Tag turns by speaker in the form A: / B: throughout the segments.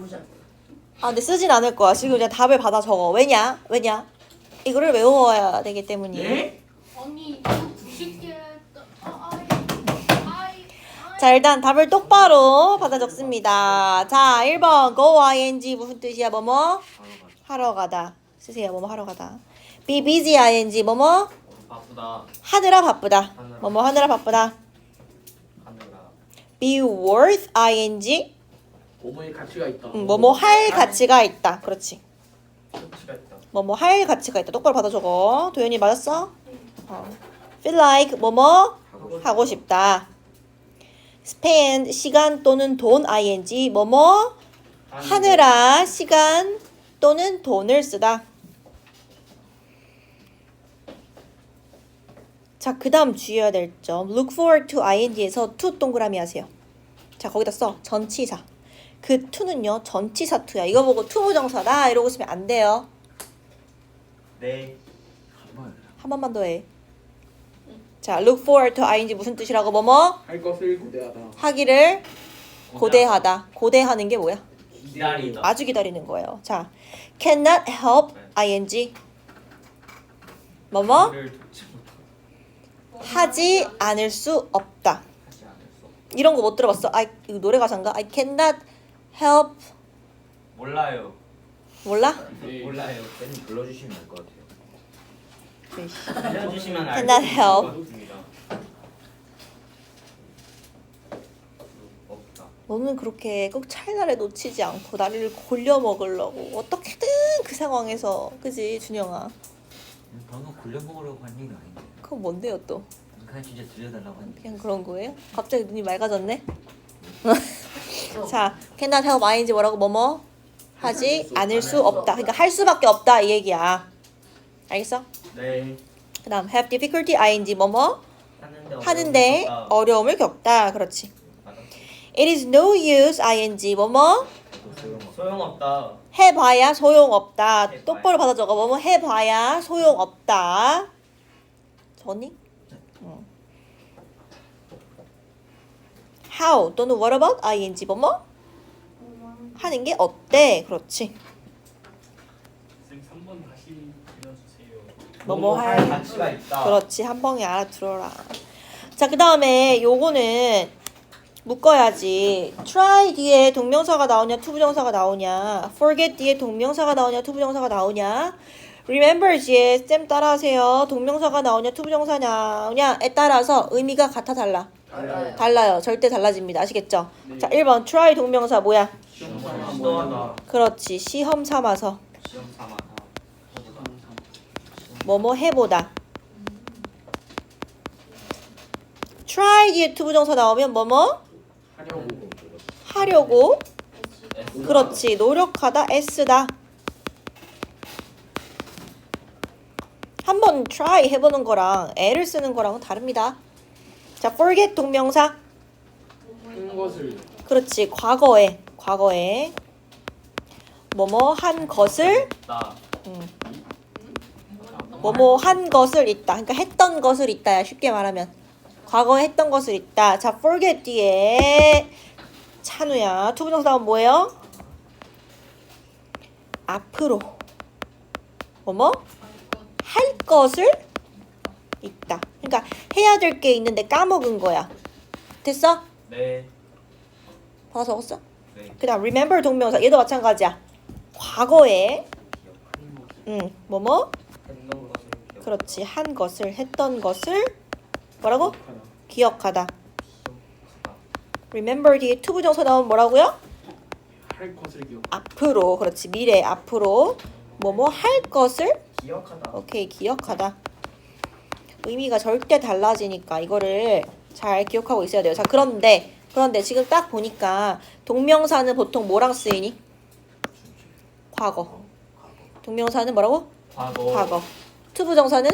A: 써보자고요.
B: 아, 근데 쓰진 않을 거야. 지금 그냥 답을 받아 적어. 왜냐? 왜냐? 이거를 외워야 되기 때문이에요.
A: 네?
C: 언니 이거 90개 아, 아이 아이
B: 자, 일단 답을 똑바로 받아 적습니다. 자, 1번 go ing 무슨 뜻이야? 뭐뭐? 하러 가다. 쓰세요. 뭐뭐 하러 가다. be busy ing 뭐뭐?
D: 바쁘다
B: 하느라 바쁘다.
D: 하느라.
B: 뭐뭐 하느라 바쁘다.
D: 하느라
B: be worth ing
A: 뭐뭐의 가치가 있다.
B: 음, 뭐뭐 할 가치가 있다. 그렇지.
D: 가치가 있다
B: 뭐뭐 할 가치가 있다. 똑바로 받아 적어. 도현이 맞았어? 어. feel like 뭐뭐 하고 싶다. spend 시간 또는 돈 ing 뭐뭐 하느라 시간 또는 돈을 쓰다. 자, 그 다음 주의해야 될 점. look forward to ing에서 to 동그라미 하세요. 자, 거기다 써. 전치사. 그 to는요, 전치사 to야. 이거 보고 to 부정사다 이러고 쓰면 안 돼요.
D: 네
B: 한 번만 더 해. 자, look forward to ing 무슨 뜻이라고 뭐뭐
A: 할 것을 고대하다.
B: 하기를 고대하다. 고대하는 게 뭐야?
D: 기다리다
B: 아주 기다리는 거예요. 자, cannot help ing 뭐뭐
D: 일을 돕지 못하고
B: 하지 않을 수 없다.
D: 하지 않을 수 없-
B: 이런 거 못 들어봤어? I 이거 노래 가사인가? I cannot help
D: 몰라요
B: 몰라?
A: 네.
D: 몰라요
E: 쌤 불러주시면 알 것 같아요.
D: 알려주시면
B: Cannot help.
D: 알겠습니다 없다
B: 너는 그렇게 꼭 찰나를 놓치지 않고 나를 골려 먹으려고 어떻게든 그 상황에서 그지 준영아?
E: 방금 굴려 먹으려고 한 얘기 아닌데.
B: 그건 뭔데요 또?
E: 그냥 진짜 들려달라고 한.
B: 그냥 그런 거예요? 갑자기 눈이 맑아졌네? 자, cannot help ing 뭐라고 뭐뭐 하지 않을 수 없다. 그러니까 할 수밖에 없다 이 얘기야. 알겠어?
D: 네
B: 그다음 have difficulty ing 뭐뭐
D: 하는데.
B: 어려움을 겪다. 그렇지. It is no use ing 뭐뭐
D: 소용없다
B: 해봐야 소용없다. 똑바로 받아 적어 뭐뭐 해봐야 소용없다. 전이? 응. How 또는 what about ing 뭐뭐 하는 게 어때? 그렇지.
F: 쌤 3번 다시 들려주세요.
B: 뭐뭐 할
D: 가치가 있다
B: 그렇지 한 방에 알아들어라. 자 그 다음에 요거는 묶어야지. try 뒤에 동명사가 나오냐 투부정사가 나오냐. forget 뒤에 동명사가 나오냐 투부정사가 나오냐. remember 뒤에 쌤 따라하세요. 동명사가 나오냐 투부정사 나오냐에 따라서 의미가 같아 달라.
A: 달라요.
B: 달라요. 절대 달라집니다. 아시겠죠?
A: 네.
B: 자 1번 try 동명사 뭐야?
D: 시도하다
B: 그렇지 시험 삼아서
D: 시험 삼아다
B: 뭐뭐 해보다. try 뒤에 투부정사 나오면 뭐뭐
A: 하려고.
B: 하려고
D: S.
B: 그렇지 노력하다 애쓰다 한번 try 해보는 거랑 애를 쓰는 거랑은 다릅니다 자 forget 동명사.
A: 한 것을.
B: 그렇지 과거에 과거에. 뭐뭐 한 것을?
D: 나
B: 음, 뭐뭐 한 것을 있다. 그러니까 했던 것을 있다야 쉽게 말하면. 과거에 했던 것을 있다. 자 forget 뒤에. 찬우야 투부정사는 뭐예요? 앞으로. 뭐뭐? 할 것을 있다. 그러니까 해야 될 게 있는데 까먹은 거야. 됐어?
D: 네
B: 받아 적었어?
D: 네.
B: 그다음 remember 동명사 얘도 마찬가지야. 과거에 응 뭐뭐
D: 기억-
B: 그렇지 한 것을 했던 것을 뭐라고
A: 하다.
B: 기억하다.
D: 기억하다.
B: remember 뒤에 to 부정사 나오면 뭐라고요?
A: 할 것을 기억.
B: 앞으로 그렇지 미래 앞으로 뭐뭐 할 것을
D: 기억하다
B: 오케이 기억하다. 의미가 절대 달라지니까 이거를 잘 기억하고 있어야 돼요. 자 그런데 그런데 지금 딱 보니까 동명사는 보통 뭐랑 쓰이니? 과거. 동명사는 뭐라고?
D: 과거
B: 과거. 투부정사는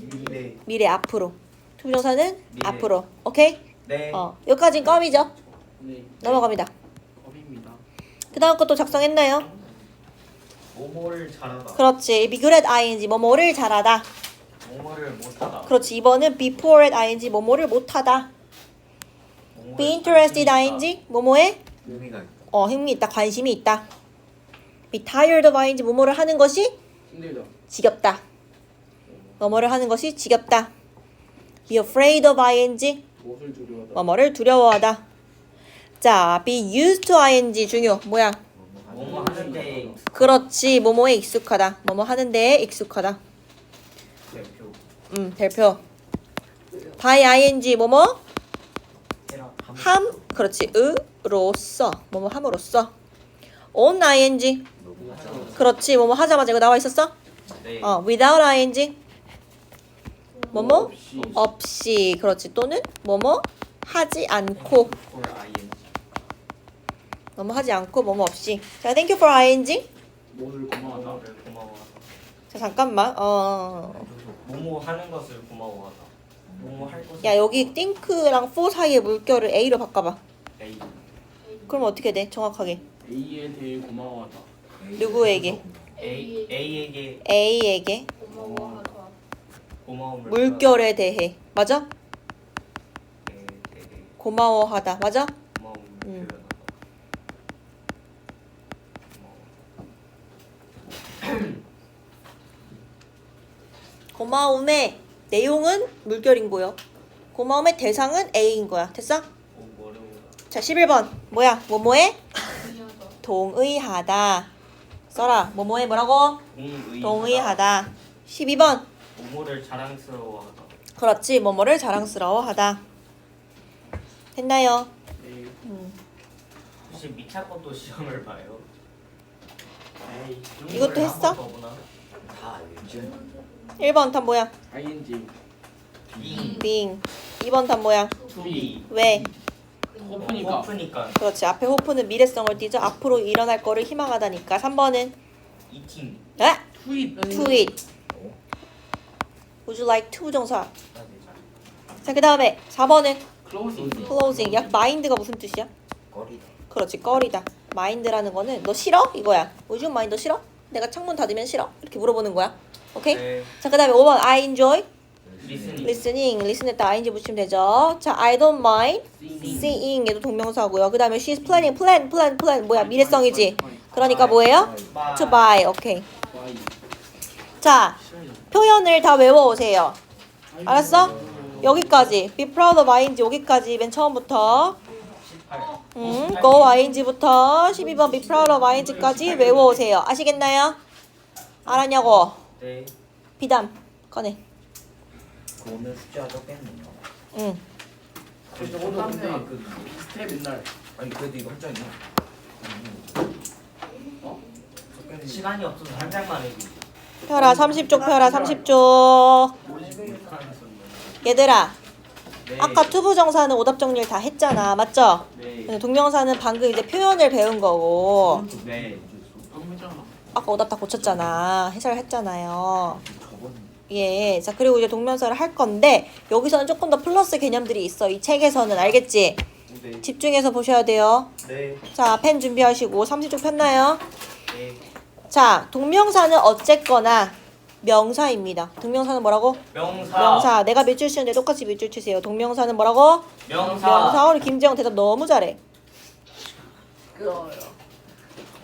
D: 미래
B: 미래 앞으로. 투부정사는
D: 미래.
B: 앞으로. 오케이?
D: 네
B: 어 여기까지는 껌이죠.
A: 네.
B: 넘어갑니다.
A: 겁입니다.
B: 그 다음 것도 작성했나요?
D: 모모를 잘하다
B: 그렇지. be good at ing 뭐뭐를 잘하다.
D: 모모를 못하다
B: 그렇지. 이번은 be poor at ing 뭐뭐를 못하다. be interested
D: 잘
B: ing 뭐뭐에
E: 의미가 있다.
B: 어, 흥미 있다, 관심이 있다. be tired of ing 뭐뭐를 하는 것이
A: 힘들다.
B: 지겹다. 뭐뭐를 하는 것이 지겹다. be afraid of ing
A: 무엇을 두려워하다.
B: 뭐뭐를 두려워하다. 자, be used to ing 중요. 뭐야?
D: 뭐뭐 하는데
B: 그렇지. 뭐뭐에 익숙하다. 뭐뭐 하는 데에 익숙하다.
D: 대표
B: 음, 별표. by ing 뭐뭐 함 그렇지. 으로써 뭐뭐 함으로써 on ing 그렇지. 뭐뭐 하자마자 이거 나와 있었어?
D: 네
B: 어, without ing 뭐뭐
A: 없이.
B: 그렇지. 또는 뭐뭐 하지 않고
D: ing
B: 뭐뭐 하지 않고 뭐뭐 없이. 자, thank you for ing. 자, 잠깐만. 어.
D: 뭐뭐 하는 것을 고마워하다 뭐뭐 할 것을
B: 야, 여기 think랑 for 사이의 물결을 a로 바꿔 봐.
D: A
B: 그럼 어떻게 돼? 정확하게.
A: A에 대해 고마워하다.
B: 누구에게?
D: A A에게
B: a에게
C: 고마워하다.
D: 고마움을
B: 물결에 대해. 맞아? 고마워하다. 맞아?
D: 고마움을
B: 음.
D: 표현하다
B: 고마움의 내용은 물결인 거요. 고마움의 대상은 a인 거야. 됐어? 자, 11번. 뭐야? 뭐뭐에
C: 동의하다.
B: 동의하다. 써라. 뭐뭐에 뭐라고?
D: 동의하다
B: 동의하다. 12번.
D: 뭐뭐를 자랑스러워하다
B: 그렇지. 뭐뭐를 자랑스러워하다. 됐나요?
A: 네.
B: 음.
D: 혹시 미차 것도 시험을 봐요? 에이,
B: 이것도 했어?
E: 다 알죠.
B: 1번 답 뭐야?
A: ing.
D: 비
B: being. 2번 답 뭐야?
A: to be.
B: 왜?
A: 호프니까.
D: 호프니까
B: 그렇지. 앞에 호프는 미래성을 띠죠. 앞으로 일어날 거를 희망하다니까. 3번은
D: 이팅
B: 에?
A: to it.
B: to it. Would you like to?
D: 아, 네, 잘.
B: 자, 그 다음에 4번은
A: closing.
B: closing. 야, mind가 무슨 뜻이야?
E: 거리다.
B: 그렇지, 꺼리다. mind라는 거는 너 싫어? 이거야. Would you mind 너 싫어? 내가 창문 닫으면 싫어? 이렇게 물어보는 거야. 오케이?
D: 네.
B: 자, 그 다음에 5번 I enjoy listening. listen했다 ing 붙이면 되죠. 자, I don't mind
A: seeing.
B: 얘도 동명사고요. 그 다음에 she's planning, plan, plan, plan. 뭐야? 미래성이지. 그러니까 뭐예요?
D: 바
B: to buy. 오케이. 자, 표현을 다 외워오세요. 알았어? 여기까지. be proud of ing 여기까지 맨 처음부터
D: 18
B: 음, go ing부터 12번 be proud of ing까지 외워오세요. 아시겠나요? 알았냐고?
D: 네
B: 비담 꺼내.
E: 그 오늘 숙제가 적겠네요.
B: 응.
A: 그래서 오늘 근데 비슷해 맨날.
E: 아니 그래도 이거 한 장이야.
A: 어?
D: 시간이 없어서 한 장만 해도
B: 펴라 30쪽 펴라 30쪽. 얘들아
D: 네.
B: 아까 투부 정사는 오답 정리를 다 했잖아. 맞죠?
D: 네.
B: 근데 동명사는 방금 이제 표현을 배운 거고
D: 네.
B: 아까 오답 다 고쳤잖아. 해설했잖아요. 예. 자, 그리고 이제 동명사를 할 건데 여기서는 조금 더 플러스 개념들이 있어. 이 책에서는 알겠지?
D: 네.
B: 집중해서 보셔야 돼요.
D: 네.
B: 자, 펜 준비하시고 30쪽 폈나요?
D: 네.
B: 자, 동명사는 어쨌거나 명사입니다. 동명사는 뭐라고?
D: 명사.
B: 명사. 내가 밑줄 치는데 똑같이 밑줄 치세요. 동명사는 뭐라고?
D: 명사.
B: 명사. 우리 김지영 대답 너무 잘해.
C: 그거요.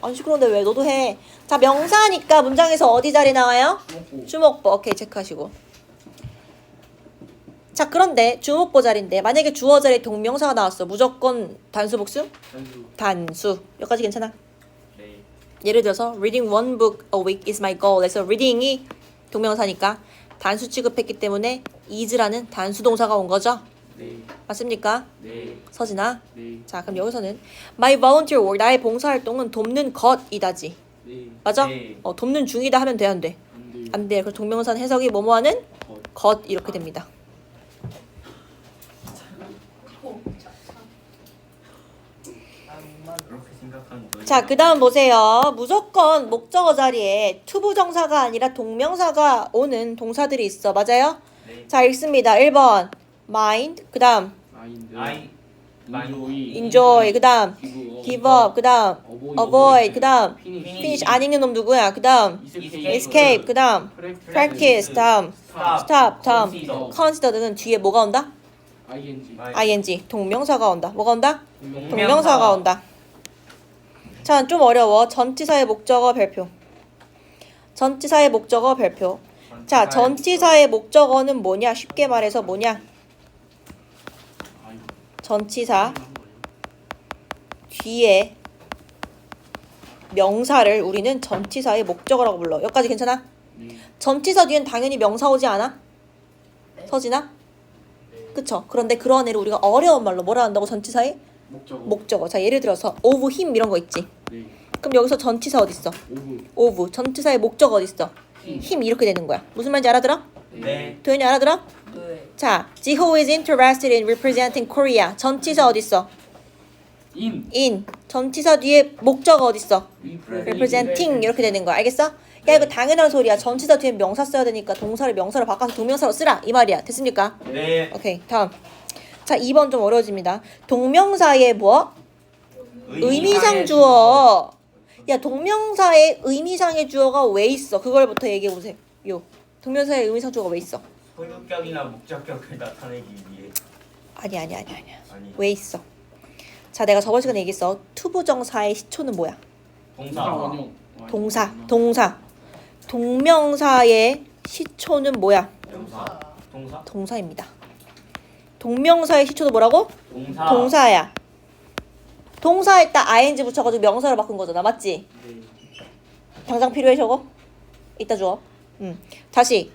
B: 안 시끄러운데 왜 너도 해? 자, 명사니까 문장에서 어디 자리 나와요? 주목보. 오케이, 체크하시고. 자, 그런데 주목보 자리인데 만약에 주어 자리에 동명사가 나왔어. 무조건 단수 복수?
A: 단수.
B: 단수. 여기까지 괜찮아?
D: 네.
B: 예를 들어서 reading one book a week is my goal. 그래서 reading이 동명사니까 단수 취급했기 때문에 is라는 단수 동사가 온 거죠.
A: 네.
B: 맞습니까?
A: 네.
B: 서진아.
A: 네.
B: 자, 그럼 여기서는 my volunteer work 나의 봉사 활동은 돕는 것이다지.
A: 네.
B: 맞아?
D: 네.
B: 어, 돕는 중이다 하면 돼, 안 돼?
A: 안 돼.
B: 그래서 동명사는 해석이 뭐뭐 하는
A: 것.
B: 것 이렇게 됩니다. 자, 그 다음 보세요. 무조건 목적어 자리에 투부정사가 아니라 동명사가 오는 동사들이 있어. 맞아요?
D: 네.
B: 자, 읽습니다. 1번 mind, 그 다음
A: 마인드. Enjoy.
B: Enjoy, 그 다음
A: give up.
B: give up, 그 다음
A: avoid.
B: avoid, 그 다음
A: finish.
B: 안 읽는 놈 누구야? 그 다음
A: escape.
B: escape, 그 다음 practice, 다음 stop, 다음
D: Consider.
B: consider는 뒤에 뭐가 온다?
A: ing.
B: 동명사가 온다. 뭐가 온다?
A: 동명.
B: 동명사가 온다. 자, 좀 어려워. 전치사의 목적어 별표. 전치사의 목적어 별표. 자, 전치사의 목적어는 뭐냐? 쉽게 말해서 뭐냐? 전치사 뒤에 명사를 우리는 전치사의 목적어라고 불러. 여기까지 괜찮아?
A: 네.
B: 전치사 뒤엔 당연히 명사 오지 않아?
C: 네.
B: 서진아?
F: 네.
B: 그쵸? 그런데 그런 애를 우리가 어려운 말로 뭐라 한다고 전치사의
A: 목적어.
B: 목적어. 자, 예를 들어서 of him 이런 거 있지.
A: 네.
B: 그럼 여기서 전치사 어디 있어?
A: 오브.
B: of 전치사의 목적어 어디 있어?
A: 힘.
B: him 이렇게 되는 거야. 무슨 말인지 알아들어?
D: 네.
B: 도현이 알아들어?
C: 네.
B: 자, Jiho is interested in representing Korea. 전치사 어디 있어?
A: 인.
B: in. 전치사 뒤에 목적어 어디 있어? representing 이렇게 되는 거야. 알겠어? 야 이거 당연한 소리야. 전치사 뒤에 명사 써야 되니까 동사를 명사로 바꿔서 동명사로 쓰라 이 말이야. 됐습니까?
D: 네.
B: 오케이 다음. 자 2번 좀 어려워집니다. 동명사의 뭐? 의미상 주어. 야 동명사의 의미상의 주어가 왜 있어? 그걸부터 얘기해 보세요. 요 동명사의 의미상 주어가 왜 있어?
D: 소유격이나 목적격을 나타내기 위해
B: 아니 아니 아니 아니.
D: 아니
B: 왜 있어? 자 내가 저번 시간에 얘기했어. 투부정사의 시초는 뭐야?
D: 동사
A: 원형.
B: 동사. 동사. 동명사의 시초는 뭐야?
D: 동사 동사
B: 동사입니다. 동명사의 시초도 뭐라고?
D: 동사
B: 동사야. 동사에 딱 ing 붙여가지고 명사로 바꾼 거잖아, 맞지?
A: 네.
B: 당장 필요해 저거? 이따 줘. 음. 다시.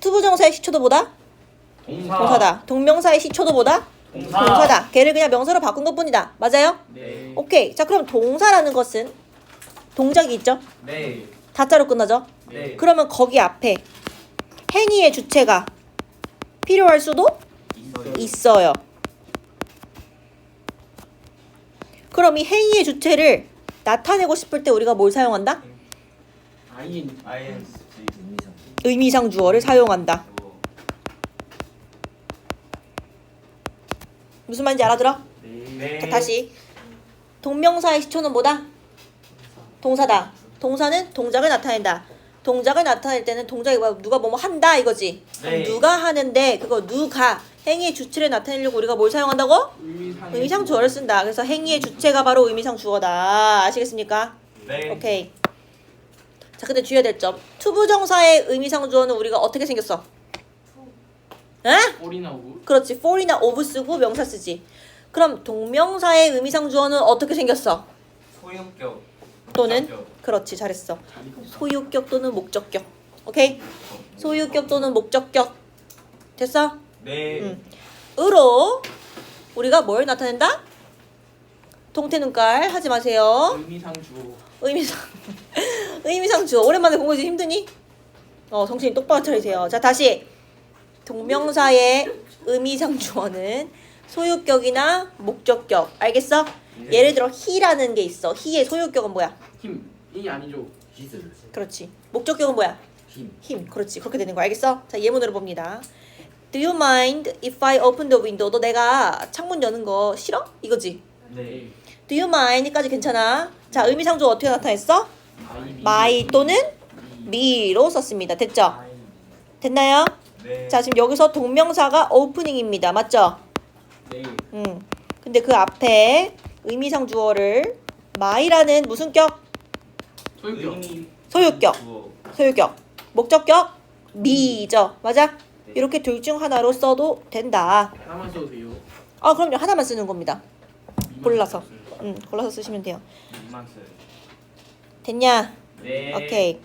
B: 투부정사의 시초도 뭐다?
D: 동사
B: 동사다. 동명사의 시초도 뭐다?
D: 동사
B: 동사 다. 걔를 그냥 명사로 바꾼 것뿐이다. 맞아요?
A: 네.
B: 오케이. 자, 그럼 동사라는 것은 동작이 있죠?
D: 네.
B: 다자로 끝나죠?
D: 네.
B: 그러면 거기 앞에 행위의 주체가 필요할 수도
D: 있어요.
B: 있어요. 그럼 이 행위의 주체를 나타내고 싶을 때 우리가 뭘 사용한다?
A: 아인.
E: 의미상.
B: 주어를 사용한다. 무슨 말인지 알아들어?
D: 네.
B: 자, 다시. 동명사의 시초는 뭐다? 동사다. 동사는 동작을 나타낸다. 동작을 나타낼 때는 동작이 뭐야? 누가 뭐뭐 한다 이거지.
D: 네.
B: 누가 하는데 그거 누가 행위의 주체를 나타내려고 우리가 뭘 사용한다고?
A: 의미상.
B: 의미상 주어를 쓴다. 그래서 행위의 주체가 바로 의미상 주어다. 아시겠습니까?
D: 네.
B: 오케이. 자, 근데 주의해야 될 점. 투부정사의 의미상 주어는 우리가 어떻게 생겼어? 에?
A: 꼴이나 오브.
B: 그렇지. for이나 of 쓰고 명사 쓰지. 그럼 동명사의 의미상 주어는 어떻게 생겼어?
D: 소유격
B: 또는
D: 목적격.
B: 그렇지. 잘했어. 소유격 또는 목적격. 오케이? 소유격 또는 목적격. 됐어?
D: 네.
B: 음. 으로 우리가 뭘 나타낸다? 동태 눈깔 하지 마세요.
A: 의미상 주어.
B: 의미상 의미상 주어 오랜만에 공부 좀 힘드니? 어 정신 똑바로 차리세요. 자 다시 동명사의 의미상 주어는 소유격이나 목적격 알겠어? 예를 들어 he라는 게 있어. he의 소유격은 뭐야?
A: 힘. 이 아니죠.
E: 히즈.
B: 그렇지. 목적격은 뭐야?
E: 힘.
B: 힘. 그렇지. 그렇게 되는 거 알겠어? 자 예문으로 봅니다. Do you mind if I open the window? 너 내가 창문 여는 거 싫어? 이거지.
D: 네.
B: Do you mind까지 괜찮아? 자 의미상 주어 어떻게 나타냈어? my 또는 me로 썼습니다. 됐죠? 됐나요?
D: 네.
B: 자 지금 여기서 동명사가 opening입니다. 맞죠?
A: 네.
B: 음. 근데 그 앞에 의미상 주어를 my라는 무슨 격?
A: 소유격.
B: 소유격. 소유격. 목적격 me죠. 맞아? 이렇게 둘 중 하나로 써도 된다.
A: 하나만 써도 돼요.
B: 아 그럼요. 하나만 쓰는 겁니다. 골라서. 음, 골라서 쓰시면 돼요.
D: 써요.
B: 됐냐?
D: 네.
B: 오케이.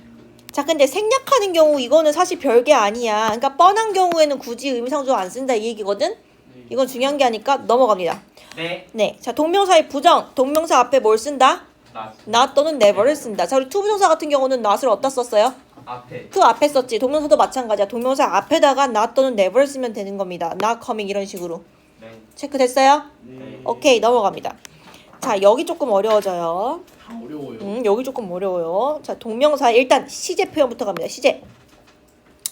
B: 자, 근데 생략하는 경우 이거는 사실 별게 아니야. 그러니까 뻔한 경우에는 굳이 의미상주어 안 쓴다 이 얘기거든.
A: 네.
B: 이건 중요한 게 아니까 넘어갑니다.
D: 네.
B: 네. 자, 동명사의 부정. 동명사 앞에 뭘 쓴다?
D: 나
B: not 또는 never를 쓴다. 자, 우리 투부정사 같은 경우는 not을 어디다 썼어요?
D: 앞에
B: 그 앞에 썼지. 동명사도 마찬가지야. 동명사 앞에다가 not 또는 never를 쓰면 되는 겁니다. not coming 이런 식으로.
D: 네.
B: 체크됐어요?
A: 네.
B: 오케이, 넘어갑니다. 자, 여기 조금 어려워져요.
A: 다 어려워요.
B: 음, 여기 조금 어려워요. 자, 동명사 일단 시제 표현부터 갑니다. 시제.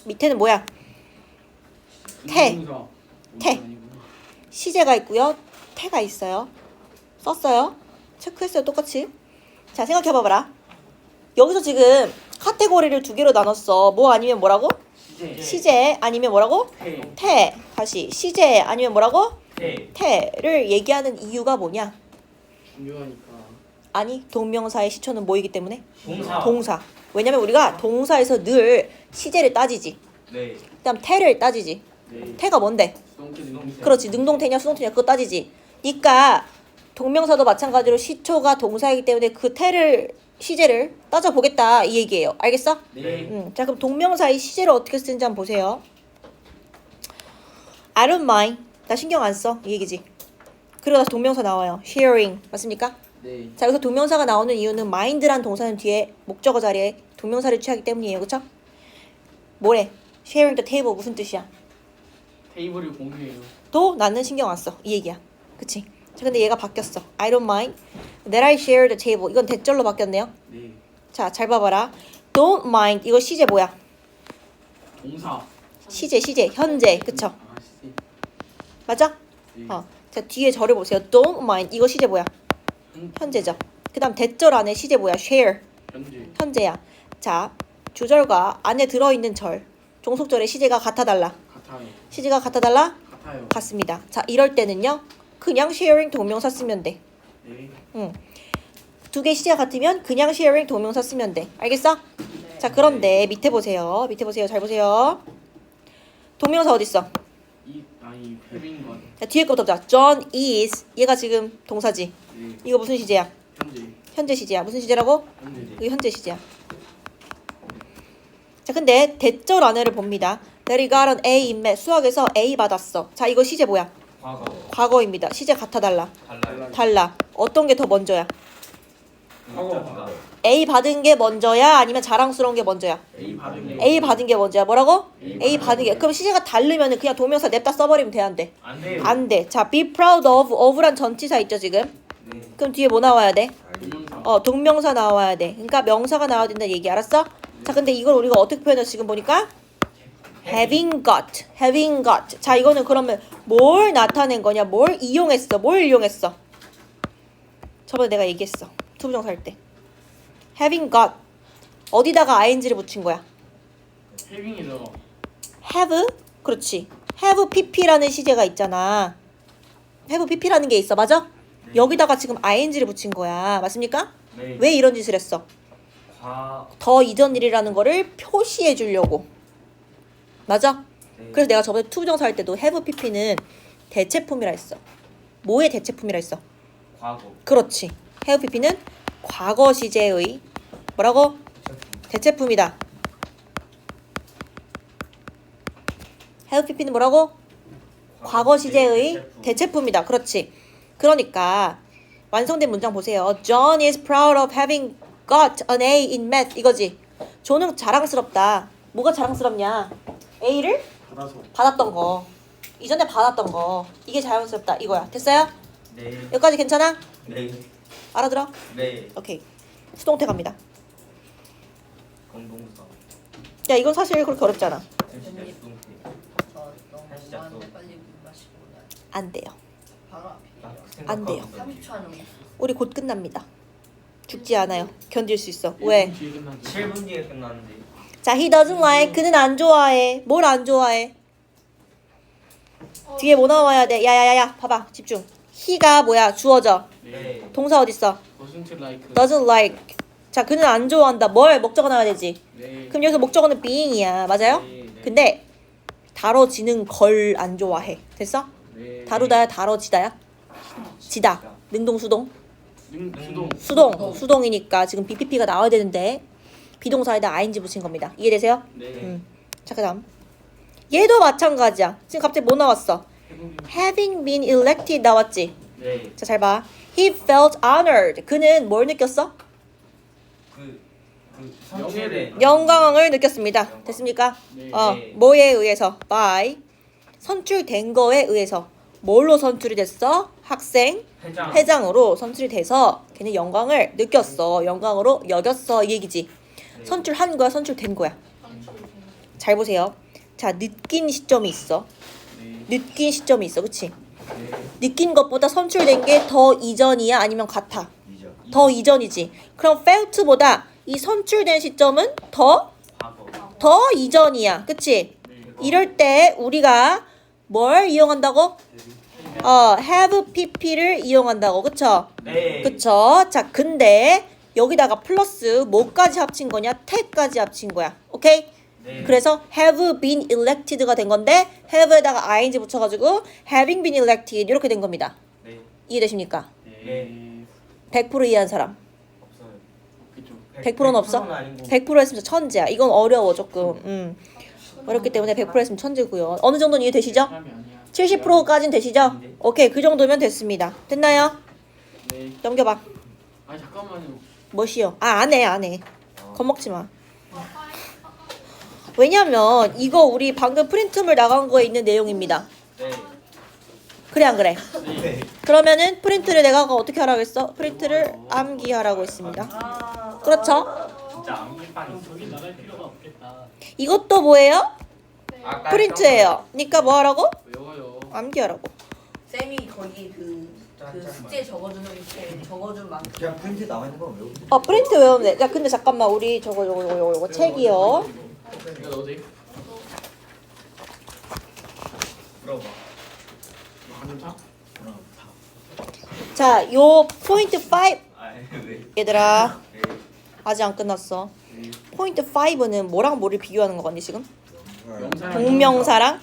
B: 밑에는 뭐야? 태.
A: 동사.
B: 태.
A: 아니구나.
B: 시제가 있고요. 태가 있어요. 썼어요. 체크했어요. 똑같이. 자, 생각해 봐봐라. 여기서 지금 카테고리를 두 개로 나눴어. 뭐 아니면 뭐라고?
A: 시제.
B: 시제 아니면 뭐라고?
A: 태.
B: 태. 다시 시제 아니면 뭐라고?
D: 네.
B: 태를 얘기하는 이유가 뭐냐?
A: 중요하니까.
B: 아니 동명사의 시초는 뭐이기 때문에
D: 동사.
B: 동사. 왜냐면 우리가 동사에서 늘 시제를 따지지.
D: 네.
B: 그다음 태를 따지지.
A: 네.
B: 태가 뭔데? 그렇지 능동태냐 수동태냐 그거 따지지. 그러니까 동명사도 마찬가지로 시초가 동사이기 때문에 그 태를 시제를 따져 보겠다 이 얘기예요. 알겠어?
A: 네.
B: 음, 자 그럼 동명사의 시제를 어떻게 쓰는지 한번 보세요. I don't mind. 나 신경 안 써. 이 얘기지. 그러다 동명사 나와요. sharing. 맞습니까?
A: 네.
B: 자 여기서 동명사가 나오는 이유는 mind란 동사는 뒤에 목적어 자리에 동명사를 취하기 때문이에요. 그쵸? 뭐래? sharing the table 무슨 뜻이야?
A: 테이블을 공유해요.
B: 또 나는 신경 안 써. 이 얘기야. 그치? 자 근데 얘가 바뀌었어. I don't mind that I share the table. 이건 대절로 바뀌었네요.
A: 네.
B: 자 잘 봐봐라. don't mind 이거 시제 뭐야?
A: 동사.
B: 시제 시제 현재 그쵸?
A: 아, 씨.
B: 맞아?
A: 네.
B: 어. 자 뒤에 절을 보세요. don't mind 이거 시제 뭐야?
A: 현-
B: 현재죠. 그 다음 대절 안에 시제 뭐야? share
A: 현재.
B: 현재야. 자 주절과 안에 들어있는 절 종속절의 시제가 같아달라.
A: 같아요.
B: 시제가 같아달라?
A: 같아요.
B: 같습니다. 자 이럴 때는요 그냥 sharing 동명사 쓰면 돼.
A: 네.
B: 응. 두 개 시제가 같으면 그냥 sharing 동명사 쓰면 돼. 알겠어? 자 그런데 밑에 보세요. 밑에 보세요. 잘 보세요. 동명사 어디 있어? 자, 뒤에 거부터 보자. John is 얘가 지금 동사지.
A: 네.
B: 이거 무슨 시제야?
A: 현재.
B: 현재 시제야. 무슨 시제라고?
A: 현재.
B: 이게 현재 시제야. 자, 근데 대절 안에를 봅니다. That he got an A in math. 수학에서 A 받았어. 자, 이거 시제 뭐야?
D: 과거.
B: 과거입니다. 시제 같아 달라.
D: 달라요.
B: 달라. 어떤 게 더 먼저야?
D: 과거.
B: A 받은 게 먼저야? 아니면 자랑스러운 게 먼저야?
A: A 받은 게.
B: A 받은 게 먼저야. 뭐라고?
A: A
B: A 받은 게. 그럼 시제가 다르면 그냥 동명사 냅다 써버리면 돼, 안 돼?
D: 안 돼요.
B: 안 돼. 자, be proud of, of란 전치사 있죠, 지금?
E: 네.
B: 그럼 뒤에 뭐 나와야 돼?
A: 동명사.
B: 어, 동명사 나와야 돼. 그러니까 명사가 나와야 된다는 얘기 알았어? 자, 근데 이걸 우리가 어떻게 표현했어? 지금 보니까 having got, having got. 자, 이거는 그러면 뭘 나타낸 거냐? 뭘 이용했어? 뭘 이용했어? 저번에 내가 얘기했어. 투부정사 할 때. Having got 어디다가 ing를 붙인 거야?
A: 패빈이죠.
B: have 그렇지. have pp라는 시제가 있잖아. have pp라는 게 있어. 맞아? 여기다가 지금 ing를 붙인 거야. 맞습니까?
D: 네.
B: 왜 이런 짓을 했어?
D: 과.
B: 더 이전 일이라는 거를 표시해 주려고. 맞아?
D: 네.
B: 그래서 내가 저번에 투부정사 할 때도 have pp는 대체품이라 했어. 뭐의 대체품이라 했어?
D: 과거.
B: 그렇지. have pp는 과거 시제의 뭐라고? 대체품이다. pp는 뭐라고? 과거 시제의
D: 대체품.
B: 대체품이다. 그렇지. 그러니까 완성된 문장 보세요. John is proud of having got an A in math. 이거지. 존은 자랑스럽다. 뭐가 자랑스럽냐? A를
A: 받아서.
B: 받았던 거. 이전에 받았던 거. 이게 자랑스럽다. 이거야. 됐어요?
D: 네.
B: 여기까지 괜찮아?
D: 네.
B: 알아들어?
D: 네.
B: 오케이. 수동태 갑니다. 야, 이건 사실 그렇게 어렵잖아.
D: 진짜 수동태.
C: 저 너무
D: 진짜 또.
C: 많은데 빨리 물 마시고
B: 나안 돼요.
C: 바로 앞이에요.
B: 나안 돼요.
D: 생각하고
C: 3초 하는 거.
B: 우리 곧 끝납니다. 죽지 않아요. 견딜 수 있어. 왜?
A: 뒤에 끝난
D: 7분 뒤에 끝나는데.
B: 자, he doesn't like. 그는 안 좋아해. 뭘 안 좋아해? 뒤에 뭐 나와야 돼? 야야야야, 봐봐, 집중. he가 뭐야? 주어져.
D: 네.
B: 동사 어디 있어?
A: doesn't like.
B: doesn't like. 자, 그는 안 좋아한다. 뭘 목적어 나와야 되지?
A: 네.
B: 그럼 여기서 목적어는 being이야, 맞아요?
A: 네, 네.
B: 근데 다뤄지는 걸 안 좋아해. 됐어?
A: 네.
B: 다루다야, 다뤄지다야? 지다. 능동, 수동?
A: 능 수동.
B: 수동. 수동이니까 지금 BPP가 나와야 되는데 비동사에다 ing 붙인 겁니다. 이해되세요?
A: 네.
B: 음. 자, 그다음. 얘도 마찬가지야. 지금 갑자기 뭐 나왔어?
A: 해보기.
B: Having been elected 나왔지.
D: 네.
B: 자, 잘 봐. He felt honored. 그는 뭘 느꼈어? 영광을 느꼈습니다. 됐습니까?
A: 네.
B: 어,
D: 네.
B: 뭐에 의해서? by 선출된 거에 의해서. 뭘로 선출이 됐어? 학생
D: 회장.
B: 회장 으로 선출이 돼서 걔는 영광을 느꼈어. 영광으로 여겼어. 이 얘기지.
D: 네.
B: 선출한 거야, 선출된 거야. 잘 보세요. 자, 느낀 시점이 있어.
A: 네.
B: 느낀 시점이 있어. 그치?
A: 네.
B: 느낀 것보다 선출된 게 더 이전이야? 아니면 같아? 더 이전이지. 그럼 felt보다 이 선출된 시점은 더. 더 이전이야. 그치?
A: 네.
B: 이럴 때 우리가 뭘 이용한다고? 어, have pp를 이용한다고. 그쵸?
D: 네.
B: 그쵸? 자, 근데 여기다가 플러스 뭐까지 합친 거냐? 태까지 합친 거야. 오케이?
D: 네.
B: 그래서 have been elected가 된 건데 have에다가 ing 붙여가지고 having been elected 이렇게 된 겁니다.
D: 네.
B: 이해되십니까?
F: 네.
B: 100% 이해한 사람.
D: 없어요.
A: 그쵸
B: 100%는 없어?
D: 100%는 아니고
B: 100% 했으면 천재야. 이건 어려워 조금. 음. 어렵기 때문에 100% 했으면 천재고요. 어느 정도는 이해되시죠?
A: 사람이 아니야
B: 70%까지는 되시죠?
D: 네.
B: 오케이 그 정도면 됐습니다. 됐나요?
A: 네
B: 넘겨봐.
A: 아니 잠깐만요
B: 뭐시요? 아 안해 안해.
D: 어.
B: 겁먹지 마. 왜냐면 이거 우리 방금 프린트물 나간 거에 있는 내용입니다.
D: 네.
B: 그래 안 그래?
D: 네.
B: 그러면은 프린트를 내가 어떻게 하라고 했어? 프린트를 암기하라고 했습니다. 그렇죠?
D: 진짜
F: 필요가 없겠다.
B: 이것도 뭐예요?
D: 아까
B: 프린트예요. 그러니까 뭐 하라고?
A: 외워요
B: 암기하라고.
G: 쌤이 거기 그, 그 숙제 적어주는 게 적어준 만큼
E: 그냥 프린트 나와 있는 거 외우고.
B: 어 프린트 외우면 돼. 야 근데 잠깐만 우리 저거 저거 저거 저거, 저거 책이요.
A: 이거 넣어도 돼?
D: 물어봐.
A: 한점 차?
B: 자, 요 포인트
D: 5아 왜?
B: 얘들아
D: 네.
B: 아직 안 끝났어. 포인트 5는 뭐랑 뭐를 비교하는 거 같니 지금?
A: 명사랑
B: 동명사랑.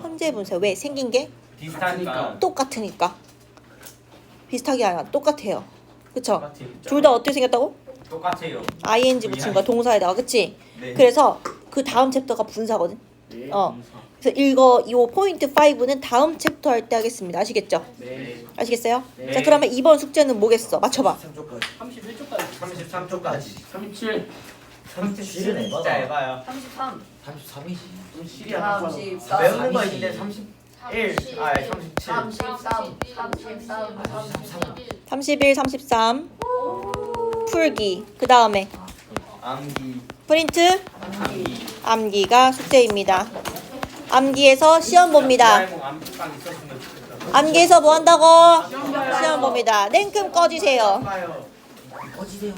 B: 현재 분사 왜 생긴 게
D: 비슷하니까.
B: 똑같으니까 비슷하게 아니라 똑같아요. 그쵸? 둘 다 어떻게 생겼다고?
D: 똑같아요.
B: ing 붙인 거야 동사에다가 그치?
D: 네.
B: 그래서 그 다음 챕터가 분사거든.
A: 네
B: 어. 그래서 이거 요 포인트 5는 다음 챕터 할 때 하겠습니다. 아시겠죠?
A: 네
B: 아시겠어요?
A: 네.
B: 자 그러면 이번 숙제는 뭐겠어? 맞춰봐.
E: 3초까지.
F: 31초까지.
D: 33초까지.
A: 37
E: 37은 에바다.
D: 진짜 에바야.
G: 33,
E: 33이지.
A: 좀 실이야
G: 34,
D: 외우는 거 있는데 31. 아 37.
G: 33, 33,
B: 31, 33 풀기 그 다음에
D: 암기.
B: 프린트
D: 암기.
B: 암기가 숙제입니다. 암기에서 시험 봅니다.
D: 도라에몽 암기빵 있었으면 좋겠다.
B: 암기에서 뭐 한다고? 시험 봅니다. 냉큼 꺼지세요.
D: 봐요.
E: 꺼지세요.